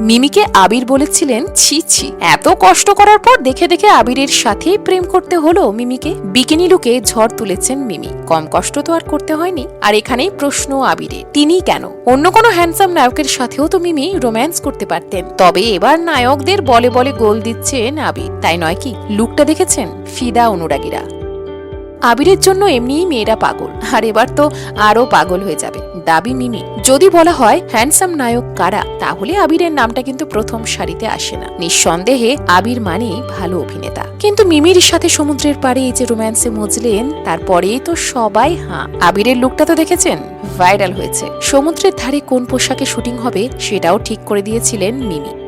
মিমিকে আবির বলেছিলেন, ছি ছি। এত কষ্ট করার পর দেখে দেখে আবিরের সাথেই প্রেম করতে হলো মিমিকে। বিকিনি লুকে ঝড় তুলেছেন মিমি। কম কষ্ট তো আর করতে হয়নি। আর এখানেই প্রশ্ন আবিরের। তিনি কেন? অন্য কোনো হ্যান্ডসাম নায়কের সাথেও তো মিমি রোম্যান্স করতে পারতেন। তবে এবার নায়কদের বলে বলে গোল দিচ্ছেন আবির। তাই নয় কি? লুকটা দেখেছেন? ফিদা অনুরাগীরা। আবিরের জন্য এমনিই মেয়েরা পাগল। আর এবার তো আরও পাগল হয়ে যাবে। দাবি মিমি। যদি বলা হয়, হ্যান্ডসাম নায়ক কারা? তাহলে আবিরের নামটা কিন্তু প্রথম সারিতে আসে না। নিঃসন্দেহে আবির মানেই ভালো অভিনেতা। কিন্তু মিমির সাথে সমুদ্রের পাড়ে এই যে রোম্যান্সে মজলেন, তারপরেই তো সবাই হাঁ। আবিরের লুকটা তো দেখেছেন? ভাইরাল হয়েছে। সমুদ্রের ধারে কোন পোশাকে শুটিং হবে, সেটাও ঠিক করে দিয়েছিলেন মিমি।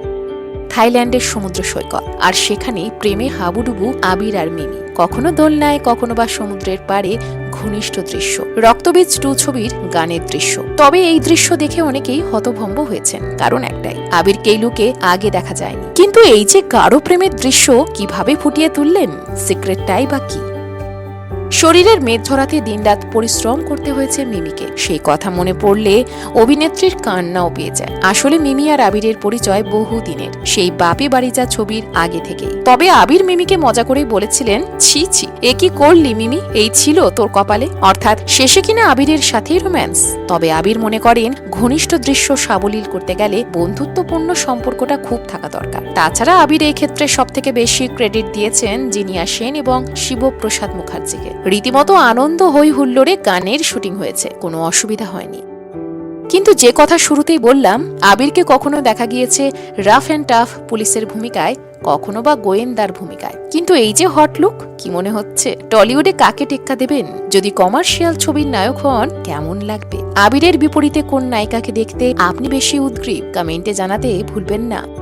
থাইল্যান্ডের সমুদ্র সৈকত। আর সেখানে প্রেমে হাবুডুবু আবির আর মিমি। কখনো দোলনায়, কখনো বা সমুদ্রের পাড়ে ঘনিষ্ঠ দৃশ্য। রক্তবীজ টু ছবির গানের দৃশ্য। তবে এই দৃশ্য দেখে অনেকেই হতভম্ব হয়েছেন, কারণ একটাই আবির কেইলুকে আগে দেখা যায়নি। কিন্তু এই যে গাঢ় প্রেমের দৃশ্য কীভাবে ফুটিয়ে তুললেন সিক্রেটটাই বা কি? শরীরের মেদ ধরাতে দিনরাত পরিশ্রম করতে হয়েছে মিমিকে। সেই কথা মনে পড়লে অভিনেত্রীর কান্নাও পেয়ে যায়। আসলে মিমি আর আবিরের পরিচয় বহু দিনের সেই বাপি বাড়িজা ছবির আগে থেকেই। তবে আবির মিমিকে মজা করেই বলেছিলেন, ছি ছি, এ কি করলি মিমি? এই ছিল তোর কপালে। অর্থাৎ শেষে কিনা আবিরের সাথেই রোম্যান্স। তবে আবির মনে করেন, ঘনিষ্ঠ দৃশ্য সাবলীল করতে গেলে বন্ধুত্বপূর্ণ সম্পর্কটা খুব থাকা দরকার। তাছাড়া আবির এই ক্ষেত্রে সব থেকে বেশি ক্রেডিট দিয়েছেন জিনিয়া সেন এবং শিবপ্রসাদ মুখার্জিকে। রীতিমতো আনন্দ হই হুল্লোড়ে গানের শুটিং হয়েছে, কোনো অসুবিধা হয়নি। কিন্তু যে কথা শুরুতেই বললাম, আবিরকে কখনো দেখা গিয়েছে রাফ অ্যান্ড টাফ পুলিশের ভূমিকায়, কখনো বা গোয়েন্দার ভূমিকায়। কিন্তু এই যে হট লুক, কি মনে হচ্ছে? টলিউডে কাকে টেক্কা দেবেন? যদি কমার্শিয়াল ছবির নায়ক হন, কেমন লাগবে? আবিরের বিপরীতে কোন নায়িকাকে দেখতে আপনি বেশি উদ্গ্রীব? কমেন্টে জানাতে ভুলবেন না।